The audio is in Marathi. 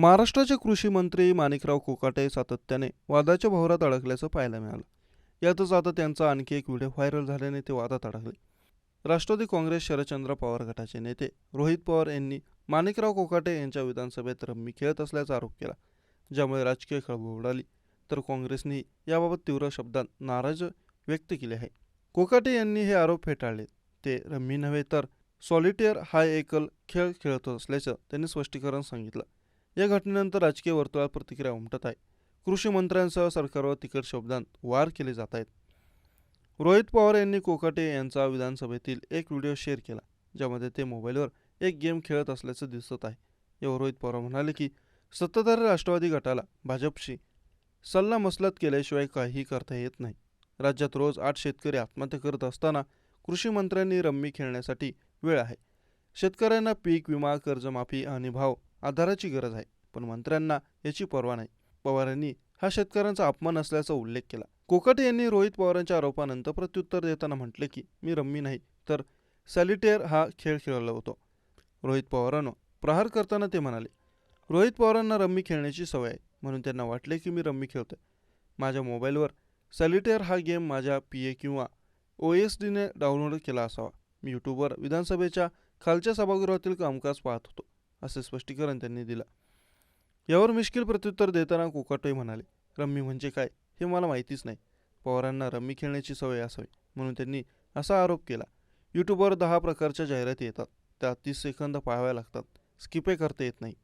महाराष्ट्राचे कृषी मंत्री माणिकराव कोकाटे सातत्याने वादाच्या भोवरात अडकल्याचं पाहायला मिळालं. यातच आता त्यांचा आणखी एक व्हिडिओ व्हायरल झाल्याने ते वादात अडकले. राष्ट्रवादी काँग्रेस शरदचंद्र पवार गटाचे नेते रोहित पवार यांनी माणिकराव कोकाटे यांच्या विधानसभेत रम्मी खेळत असल्याचा आरोप केला. ज्यामुळे राजकीय खळबळ उडाली. तर काँग्रेसने याबाबत तीव्र शब्दात नाराज व्यक्त केली आहे. कोकाटे यांनी हे आरोप फेटाळले. ते रम्मी नव्हे तर सॉलिटेअर हा एकल खेळ खेळत असल्याचं त्यांनी स्पष्टीकरण सांगितलं. या घटनेनंतर राजकीय वर्तुळात प्रतिक्रिया उमटत आहे. कृषी मंत्र्यांसह सरकारवर तिखट शब्दांत वार केले जात आहेत. रोहित पवार यांनी कोकाटे यांचा विधानसभेतील एक व्हिडिओ शेअर केला ज्यामध्ये ते मोबाईलवर एक गेम खेळत असल्याचं दिसत आहे. यावर रोहित पवार म्हणाले की सत्ताधारी राष्ट्रवादी गटाला भाजपशी सल्ला मसलत केल्याशिवाय काहीही करता येत नाही. राज्यात रोज आठ शेतकरी आत्महत्या करत असताना कृषी मंत्र्यांनी रम्मी खेळण्यासाठी वेळ आहे. शेतकऱ्यांना पीक विमा कर्जमाफी आणि भाव आधाराची गरज आहे. पण मंत्र्यांना याची पर्वा नाही. पवारांनी हा शेतकऱ्यांचा अपमान असल्याचा उल्लेख केला. कोकाटे यांनी रोहित पवारांच्या आरोपानंतर प्रत्युत्तर देताना म्हटले की मी रम्मी नाही तर सॅलिटेअर हा खेळ खेळलो होतो. रोहित पवारांनो प्रहार करताना ते म्हणाले रोहित पवारांना रम्मी खेळण्याची सवय आहे म्हणून त्यांना वाटले की मी रम्मी खेळतोय. माझ्या मोबाईलवर सॅलिटेअर हा गेम माझ्या पी ए किंवा ओ एस डीने डाउनलोड केला असावा. मी यूट्यूबवर विधानसभेच्या खालच्या सभागृहातील कामकाज पाहत होतो. असं स्पष्टीकरण त्यांनी दिलं. यावर मिश्किल प्रत्युत्तर देताना कोकाटोई म्हणाले रम्मी म्हणजे काय? हे मला माहितीच नाही. पवारांना रम्मी खेळण्याची सवय असावी. म्हणून त्यांनी असा आरोप केला. यूट्यूबवर दहा प्रकारच्या जाहिराती येतात. त्या तीस सेकंद पाहाव्या लागतात. स्किपे करता येत नाही.